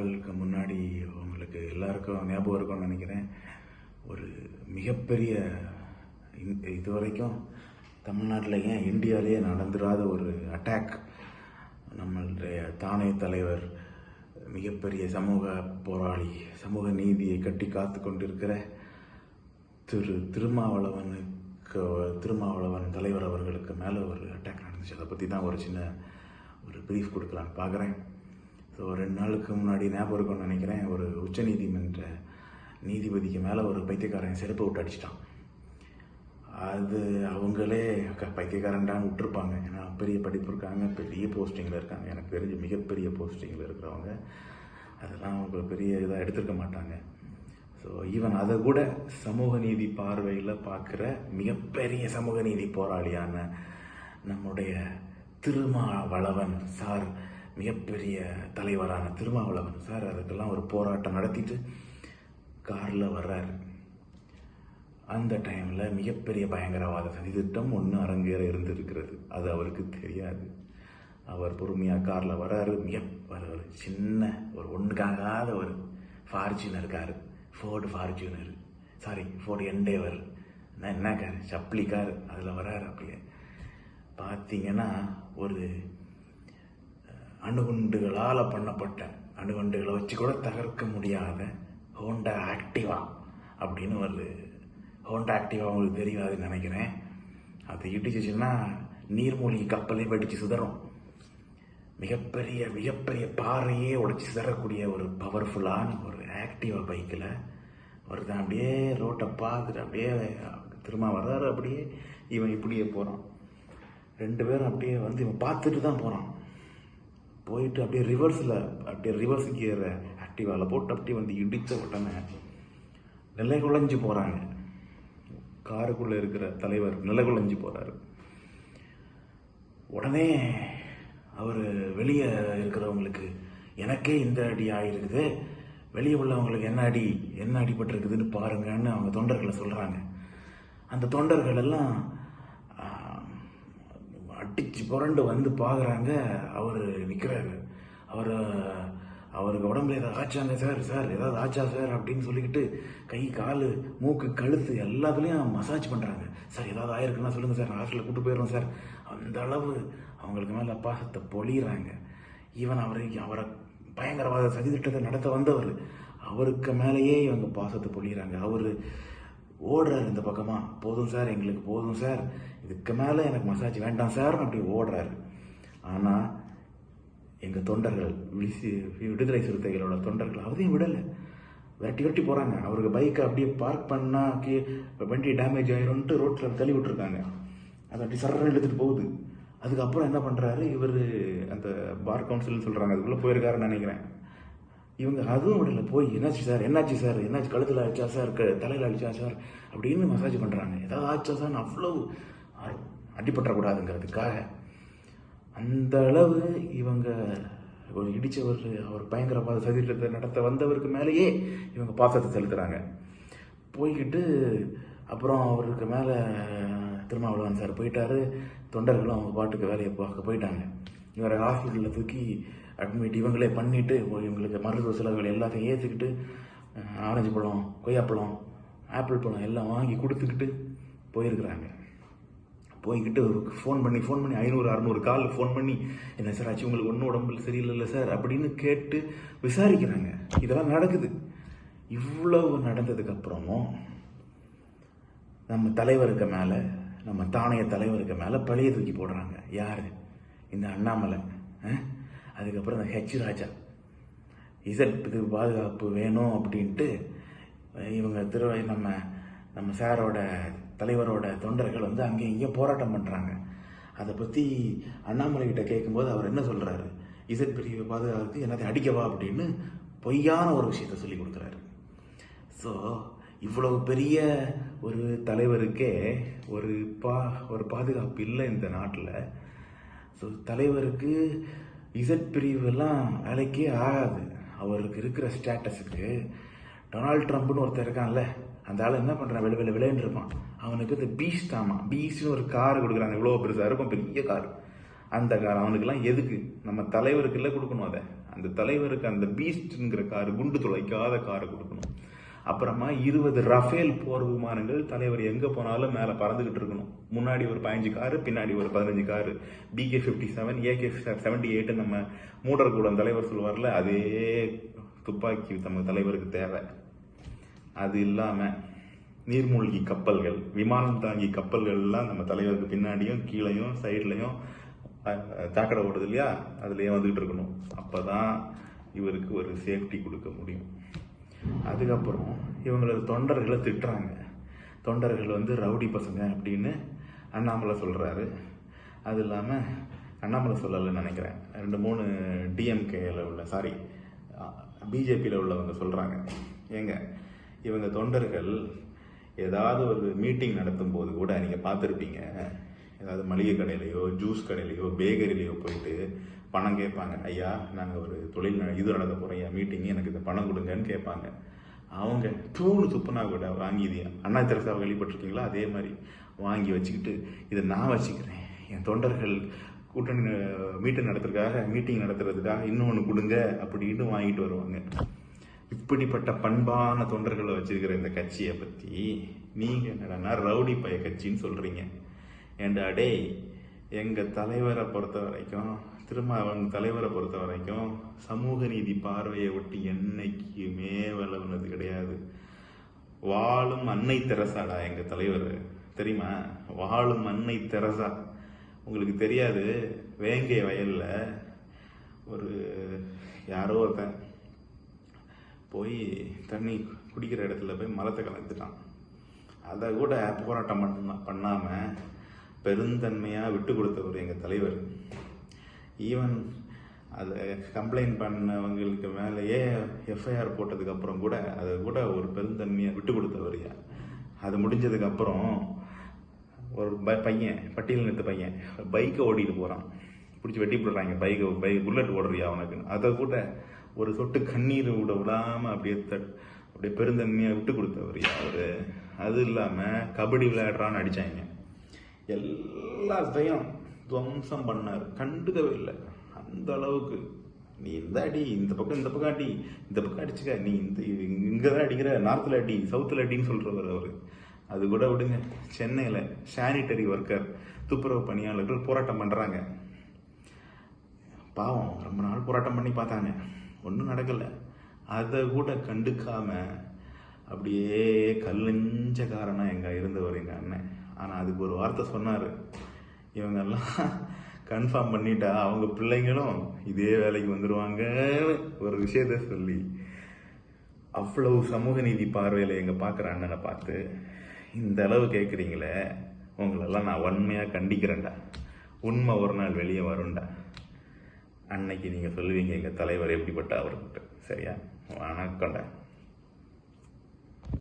நாட்களுக்கு முன்னாடி உங்களுக்கு எல்லாருக்கும் ஞாபகம் இருக்கும்னு நினைக்கிறேன். ஒரு மிகப்பெரிய இது இதுவரைக்கும் தமிழ்நாட்டில் ஏன் இந்தியாவிலேயே நடந்துடாத ஒரு அட்டாக் நம்மளுடைய தானே தலைவர் மிகப்பெரிய சமூக போராளி சமூக நீதியை கட்டி காத்து கொண்டிருக்கிற திரு திருமாவளவனுக்கு திருமாவளவன் தலைவர் அவர்களுக்கு மேலே ஒரு அட்டாக் நடந்துச்சு. அதை பற்றி தான் ஒரு சின்ன ஒரு ப்ரீஃப் கொடுக்கலான்னு பார்க்குறேன் ஸோ ரெண்டு நாளுக்கு முன்னாடி ஞாபகம் இருக்கும்னு நினைக்கிறேன். ஒரு உச்சநீதிமன்ற நீதிபதிக்கு மேலே ஒரு பைத்தியக்காரன் செருப்பை விட்டு அடிச்சிட்டான். அது அவங்களே க- பைத்தியக்காரன்டான்னு விட்டுருப்பாங்க. ஏன்னா பெரிய படிப்பு இருக்காங்க பெரிய போஸ்டிங்கில் இருக்காங்க. எனக்கு தெரிஞ்சு மிகப்பெரிய போஸ்டிங்கில் இருக்கிறவங்க. அதெல்லாம் அவங்க பெரிய இதாக எடுத்துருக்க மாட்டாங்க. ஸோ ஈவன் அதை கூட சமூக நீதி பார்வையில் பார்க்குற மிகப்பெரிய சமூக நீதி போராளியான நம்முடைய திருமாவளவன் சார் மிகப்பெரிய தலைவரான திருமாவளவன் சார் அதுக்கெல்லாம் ஒரு போராட்டம் நடத்திட்டு காரில் வர்றார். அந்த டைமில் மிகப்பெரிய பயங்கரவாத சதித்திட்டம் ஒன்று அரங்கேற இருந்திருக்கிறது. அது அவருக்கு தெரியாது. அவர் பொறுமையாக காரில் வர்றாரு. மிக ஒரு சின்ன ஒரு ஒன்றுக்காகாத ஒரு Fortuner car. Ford Fortuner sorry Ford Endeavour என்ன என்ன கார்? சப்ளி கார். அதில் வர்றாரு அப்படியே. பார்த்தீங்கன்னா ஒரு அணுகுண்டுகளால் பண்ணப்பட்ட அணுகுண்டுகளை வச்சு கூட தகர்க்க முடியாத ஹோண்டா ஆக்டிவா அப்படின்னு ஒரு ஹோண்டா ஆக்டிவா உங்களுக்கு தெரியாதுன்னு நினைக்கிறேன். அது இடிச்சிச்சுன்னா நீர்மூழ்கி கப்பலே வெடிச்சு சிதறும். மிகப்பெரிய மிகப்பெரிய பாறையே உடைச்சி சிதறக்கூடிய ஒரு பவர்ஃபுல்லான ஒரு ஆக்டிவா பைக்கில் ஒருத்தன் அப்படியே ரோட்டை பார்த்துட்டு அப்படியே திரும்ப வர்றாரு. அப்படியே இவன் இப்படியே போகிறான் ரெண்டு பேரும் அப்படியே வந்து இவன் பார்த்துட்டு தான் போகிறான் போயிட்டு அப்படியே ரிவர்ஸில் அப்படியே ரிவர்ஸ் கியர் ஆக்டிவாவில் போட்டு அப்படியே வந்து இடித்த உடனே நிலை குலைஞ்சு போகிறாங்க காருக்குள்ளே இருக்கிற தலைவர் நிலை குலைஞ்சு போகிறாரு உடனே அவர் வெளியே இருக்கிறவங்களுக்கு எனக்கே இந்த அடி ஆகிருக்குது வெளியே உள்ளவங்களுக்கு என்ன அடி என்ன அடிபட்டிருக்குதுன்னு பாருங்கன்னு அவங்க தொண்டர்களை சொல்கிறாங்க அந்த தொண்டர்கள் எல்லாம் அடிச்சு புரண்டு வந்து பார்க்குறாங்க அவர் நிற்கிறாரு அவர் அவருக்கு உடம்புல ஏதாவது ஆச்சாங்க சார் சார் ஏதாவது ஆச்சா சார் அப்படின்னு சொல்லிக்கிட்டு கை கால் மூக்கு கழுத்து எல்லாத்துலேயும் மசாஜ் பண்ணுறாங்க சார் ஏதாவது ஆயிருக்குன்னா சொல்லுங்கள் சார் ஹாஸ்டலில் கூட்டு போயிடுவோம் சார். அந்த அளவு அவங்களுக்கு மேலே பாசத்தை பொழியிறாங்க. ஈவன் அவரை அவரை பயங்கரவாத சதித்திட்டத்தை நடத்த வந்தவர். அவருக்கு மேலேயே இவங்க பாசத்தை பொழியிறாங்க. அவர் ஓடுறாரு இந்த பக்கமாக போதும் சார் எங்களுக்கு போதும் சார். இதுக்கு மேலே எனக்கு மசாஜ் வேண்டாம் சார் அப்படி ஓடுறாரு. ஆனால் எங்கள் தொண்டர்கள் விசி விடுதலை சிறுத்தைகளோட தொண்டர்கள் அதையும் விடலை. விரட்டி விரட்டி போகிறாங்க அவருக்கு பைக்கை அப்படியே பார்க் பண்ணால் கீ வண்டி டேமேஜ் ஆயிரும்ன்ட்டு ரோட்டில் தள்ளி விட்டுருக்காங்க. அது அப்படி சரணம் எடுத்துகிட்டு போகுது. அதுக்கப்புறம் என்ன பண்ணுறாரு இவர் அந்த பார் கவுன்சில்னு சொல்கிறாங்க அதுக்குள்ளே போயிருக்காருன்னு நினைக்கிறேன். இவங்க அதுவும் விடல போய் என்னாச்சு சார்? என்னாச்சு சார்? என்னாச்சு? கழுத்தில் அடிச்சா சார்? க தலையில் அடிச்சா சார்? அப்படின்னு மசாஜ் பண்ணுறாங்க ஏதாவது ஆச்சா சார்? அவ்வளோ அ- அந்த அளவு இவங்க ஒரு இடித்தவர் அவர் பயங்கரவாத சதித்திட்டத்தை நடத்த வந்தவருக்கு மேலேயே இவங்க பாசத்தை செலுத்துகிறாங்க போய்கிட்டு அப்புறம் அவருக்கு மேலே திருமாவளவன் சார் போயிட்டார். தொண்டர்களும் அவங்க பாட்டுக்கு வேலையை பார்க்க போயிட்டாங்க. இவரை ஹாஸ்பிட்டலில் தூக்கி அட்மிட் இவங்களே பண்ணிட்டு இவங்களுக்கு மருத்துவ செலவுகள் எல்லாத்தையும் ஏற்றுக்கிட்டு ஆரஞ்சு பழம் கொய்யாப்பழம் ஆப்பிள் பழம் எல்லாம் வாங்கி கொடுத்துக்கிட்டு போயிருக்கிறாங்க. போய்கிட்டு ஃபோன் பண்ணி ஃபோன் பண்ணி ஐநூறு அறநூறு கால் ஃபோன் பண்ணி என்ன சார் ஆச்சு? உங்களுக்கு ஒன்றும் உடம்புல சரியில்லைல்ல சார் அப்படின்னு கேட்டு விசாரிக்கிறாங்க. இதெல்லாம் நடக்குது. இவ்வளவு நடந்ததுக்கப்புறமும் நம்ம தலைவருக்கு மேலே நம்ம தானைய தலைவருக்கு மேலே பழிய தூக்கி போடுறாங்க. யார்? இந்த அண்ணாமலை அதுக்கப்புறம் இந்த ஹெச் ராஜா. இசட்டுக்கு பாதுகாப்பு வேணும் அப்படின்ட்டு இவங்க திரு நம்ம நம்ம சாரோட தலைவரோட தொண்டர்கள் வந்து அங்கேயும் இங்கேயும் போராட்டம் பண்ணுறாங்க அதை பற்றி அண்ணாமலை கிட்ட கேட்கும்போது அவர் என்ன சொல்கிறாரு இசட் பிரிவை பாதுகாத்து என்னத்தை அடிக்கவா அப்படின்னு பொய்யான ஒரு விஷயத்த சொல்லி கொடுக்குறாரு. ஸோ இவ்வளவு பெரிய ஒரு தலைவருக்கே ஒரு பா ஒரு பாதுகாப்பு இல்லை இந்த நாட்டில். ஸோ தலைவருக்கு இசட் பிரிவெல்லாம் வேலைக்கே ஆகாது. அவருக்கு இருக்கிற ஸ்டேட்டஸுக்கு டொனால்ட் ட்ரம்ப்னு ஒருத்தர் இருக்கான்ல அந்த ஆள் என்ன பண்ணுறான் வெளி வெளி விளையாண்டு இருப்பான். அவனுக்கு இந்த பீஸ்ட் ஆமாம் பீஸ்ட்னு ஒரு கார் கொடுக்குறாங்க இவ்வளோ பெருசாக இருக்கும். பெரிய கார். அந்த கார் அவனுக்கெல்லாம் எதுக்கு? நம்ம தலைவருக்கு இல்லை கொடுக்கணும் அதை. அந்த தலைவருக்கு அந்த பீஸ்ட்ங்கிற காரு குண்டு துளைக்காத காரை கொடுக்கணும். அப்புறமா இருபது ரஃபேல் போர் விமானங்கள் தலைவர் எங்கே போனாலும் மேலே பறந்துக்கிட்டு இருக்கணும். முன்னாடி ஒரு பதினஞ்சு காரு பின்னாடி ஒரு பதினஞ்சு car. PK fifty seven AK seventy eight நம்ம மூடர்கூடம் தலைவர் சொல்லுவார்ல அதே துப்பாக்கி நம்ம தலைவருக்கு தேவை. அது இல்லாமல் நீர்மூழ்கி கப்பல்கள் விமானம் தாங்கி கப்பல்கள்லாம் நம்ம தலைவருக்கு பின்னாடியும் கீழையும் சைட்லையும் சாக்கடை ஓடுது இல்லையா? அதுலேயே வந்துக்கிட்டு இருக்கணும். அப்பதான் இவருக்கு ஒரு சேஃப்டி கொடுக்க முடியும். அதுக்கப்புறம் இவங்களது தொண்டர்களை திட்டுறாங்க. தொண்டர்கள் வந்து ரவுடி பசங்க அப்படின்னு அண்ணாமலை சொல்கிறாரு அது இல்லாமல் அண்ணாமலை சொல்லலைன்னு நினைக்கிறேன். ரெண்டு மூணு டிஎம்கேயில் உள்ள சாரி பிஜேபியில் உள்ளவங்க சொல்கிறாங்க ஏங்க இவங்க தொண்டர்கள் ஏதாவது ஒரு மீட்டிங் நடத்தும் போது கூட நீங்கள் பார்த்துருப்பீங்க. ஏதாவது மளிகை கடையிலையோ ஜூஸ் கடையிலையோ பேக்கரிலையோ போயிட்டு பணம் கேட்பாங்க. ஐயா நாங்கள் ஒரு தொழில் இது நடக்க போகிறோம் ஐயா மீட்டிங் எனக்கு இந்த பணம் கொடுங்கன்னு கேட்பாங்க. அவங்க தூணு துப்புனா கூட வாங்கி இது அண்ணா தெரசா வெளிப்பட்டிருக்கீங்களா அதே மாதிரி வாங்கி வச்சுக்கிட்டு இதை நான் வச்சுக்கிறேன். என் தொண்டர்கள் கூட்டணி மீட்டிங் நடத்துறதுக்காக மீட்டிங் நடத்துறதுக்காக இன்னொன்று கொடுங்க அப்படின்னு வாங்கிட்டு வருவாங்க. இப்படிப்பட்ட பண்பான தொண்டர்களை வச்சிருக்கிற இந்த கட்சியை பற்றி நீங்கள் என்னடா ரவுடி பய கட்சின்னு சொல்கிறீங்க ஏண்டா டேய் எங்கள் தலைவரை பொறுத்த வரைக்கும் திரும்ப அவங்க தலைவரை பொறுத்த வரைக்கும் சமூக நீதி பார்வையை ஒட்டி என்னைக்குமே வளர்ந்தது கிடையாது. வாழும் அன்னை தெரசாடா எங்கள் தலைவர். தெரியுமா? வாழும் அன்னை தெரசா. உங்களுக்கு தெரியாது வேங்கை வயலில் ஒரு யாரோ ஒருத்தன் போய் தண்ணி குடிக்கிற இடத்துல போய் மலத்தை கலந்துட்டான். அதை கூட போராட்டம் பண்ண பண்ணாமல் பெருந்தன்மையாக விட்டு கொடுத்தவர் எங்கள் தலைவர். ஈவன் அதை கம்ப்ளைண்ட் பண்ணவங்களுக்கு மேலேயே எஃப்ஐஆர் போட்டதுக்கப்புறம் கூட அதை கூட ஒரு பெருந்தன்மையை விட்டு கொடுத்தவர் அது முடிஞ்சதுக்கப்புறம் ஒரு ப- பையன் பட்டியல் நிறுத்த பையன் பைக்கை ஓட்டிகிட்டு போகிறான் பிடிச்சி வெட்டி போடுறாங்க. பைக்கை பைக் புல்லட் ஓடுறியா அவனுக்கு? அதை கூட ஒரு சொட்டு கண்ணீர் விட விடாமல் அப்படியே தட்- அப்படியே பெருந்தன்மையை விட்டு கொடுத்தவர் அவர் அது இல்லாமல் கபடி விளையாடுறான்னு அடிச்சாங்க. எல்லாத்தையும் துவம்சம் பண்ணார். கண்டுக்கவே இல்லை. அந்த அளவுக்கு. நீ இந்த அடி இந்த பக்கம் இந்த பக்கம் அடி இந்த பக்கம் அடிச்சுக்க. நீ இந்த இங்கே தான் அடிக்கிற நார்த்தில் அடி சவுத்தில் அடின்னு சொல்கிறவர் அவர். அது கூட விடுங்க. சென்னையில் சானிட்டரி ஒர்க்கர் துப்புரவு பணியாளர்கள் போராட்டம் பண்ணுறாங்க பாவம் ரொம்ப நாள் போராட்டம் பண்ணி பார்த்தாங்க. ஒன்றும் நடக்கலை. அதை கூட கண்டுக்காமல் அப்படியே கல்லெஞ்சக்காரனா எங்கள் இருந்தவர் எங்கள் அண்ணன். ஆனால் அதுக்கு ஒரு வார்த்தை சொன்னார். இவங்கெல்லாம் கன்ஃபார்ம் பண்ணிட்டா அவங்க பிள்ளைங்களும் இதே வேலைக்கு வந்துடுவாங்கன்னு ஒரு விஷயத்த சொல்லி அவ்வளவு சமூக நீதி பார்வையில் எங்கே பார்க்குற அண்ணனை பார்த்து இந்த அளவு கேட்குறீங்களே உங்களெல்லாம் நான் வன்மையாக கண்டிக்கிறேன்டா. உண்மை ஒரு நாள் வெளியே வரும்டா. அன்னைக்கு நீங்கள் சொல்லுவீங்க எங்கள் தலைவர் எப்படிப்பட்ட அவர்கிட்ட சரியா? வணக்கம்டா.